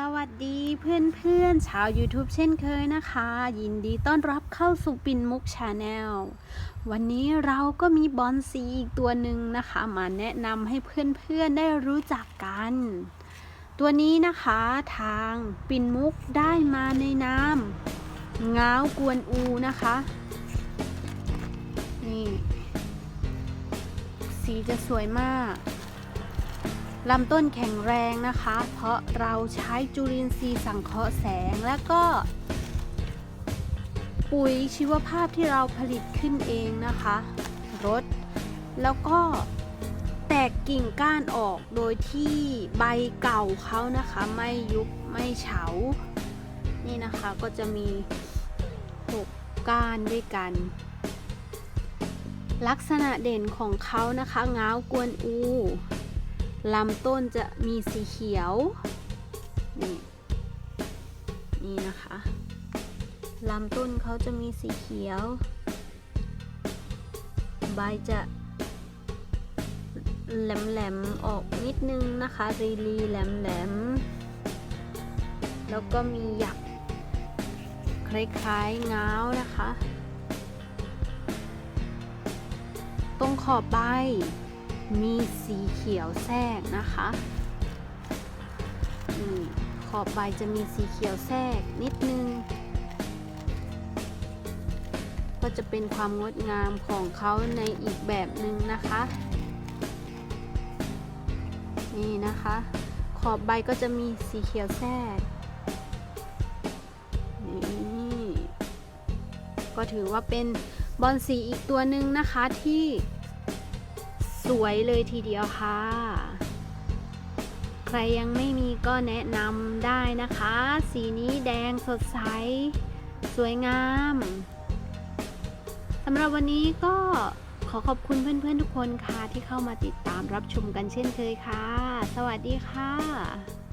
สวัสดีเพื่อนๆชาว YouTube เช่นเคยนะคะ ยินดีต้อนรับเข้าสู่ปินมุกชาแนลวันนี้เราก็มีบอลสีอีกตัวหนึ่งนะคะ มาแนะนำให้เพื่อนๆได้รู้จักกัน ตัวนี้นะคะทางปินมุกได้มาในนามง้าวกวนอูนะคะนี่สีจะสวยมาก ลำต้นแข็งแรงนะคะ เพราะเราใช้จุลินทรีย์สังเคราะห์แสงและก็ ปุ๋ยชีวภาพที่เราผลิตขึ้นเองนะคะรดแล้วก็แตกกิ่งก้านออกโดยที่ใบเก่าเขานะคะไม่ยุบไม่เฉา นี่นะคะก็จะมี 6 ก้านด้วยกัน ลักษณะเด่นของเขานะคะง้าวกวนอู ลำต้นจะมีสีเขียว นี่นี่นะคะลำต้นเขาจะมีสีเขียว ใบจะแหลมๆออกนิดนึงนะคะรีรีแหลมๆแล้วก็มีหยักคล้ายๆง้าวนะคะ ตรงขอบใบ มีสีเขียวแทรกนะคะนี่ขอบใบจะมีสีเขียวแทรกนิดนึง ก็จะเป็นความงดงามของเขาในอีกแบบหนึ่งนะคะ นี่นะคะ ขอบใบก็จะมีสีเขียวแทรกนี่ก็ถือว่าเป็นบอลสีอีกตัวหนึ่งนะคะที่ สวยเลยทีเดียวค่ะ ใครยังไม่มีก็แนะนำได้นะคะ สีนี้แดงสดใส สวยงามสำหรับวันนี้ก็ขอขอบคุณเพื่อนๆทุกคนค่ะ ที่เข้ามาติดตามรับชมกันเช่นเคยค่ะ สวัสดีค่ะ